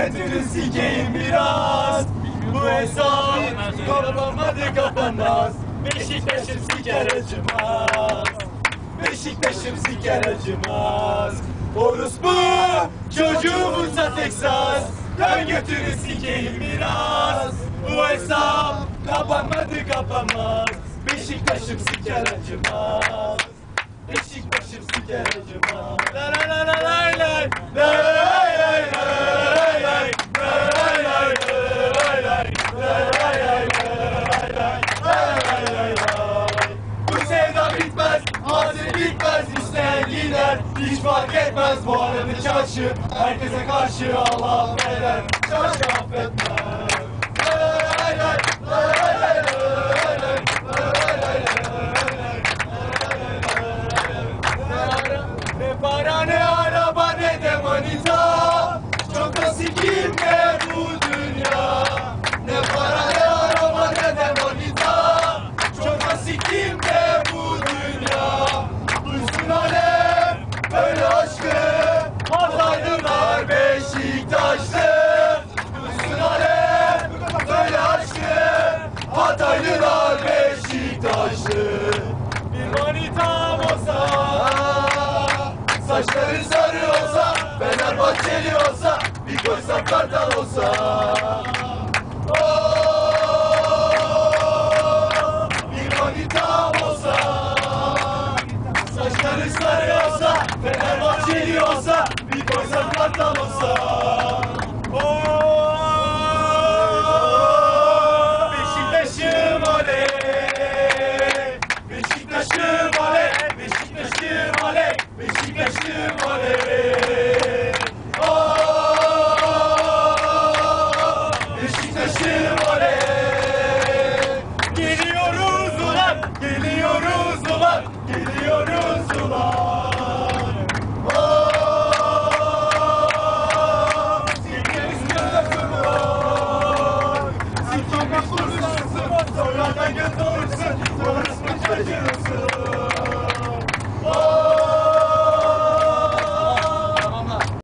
götünü sikeyim biraz. Bu hesap kapamadı kapanmaz. Beşiktaş'ım siker acımaz. Beşiktaş'ım siker acımaz. Orospu çocuğumuzsa Texas Dön götünü sikeyim biraz. Bu hesap kapanmadı kapanmaz. Beşiktaş'ım siker acımaz. Beşiktaş'ım siker acımaz. La la la la La la lay lay la la lay lay La la lay lay la la lay lay La la lay lay la la lay lay Bu sevda bitmez, hasret bitmez İsteyen gider, hiç fark etmez Bu arada çarşı, herkese karşı Allah affeder, çarşı affetmez La la lay lay, la la lay lay, la la lay lay, la la lay lay, la la lay lay. Ne para ne araba ne de manita Çok da sikim ne Saçların sarı olsa Fenerbahçeli olsa Bir koysam kartal olsa. Oh, Bir manitam olsa Saçları sarı olsa Fenerbahçeli Geliyoruz ulan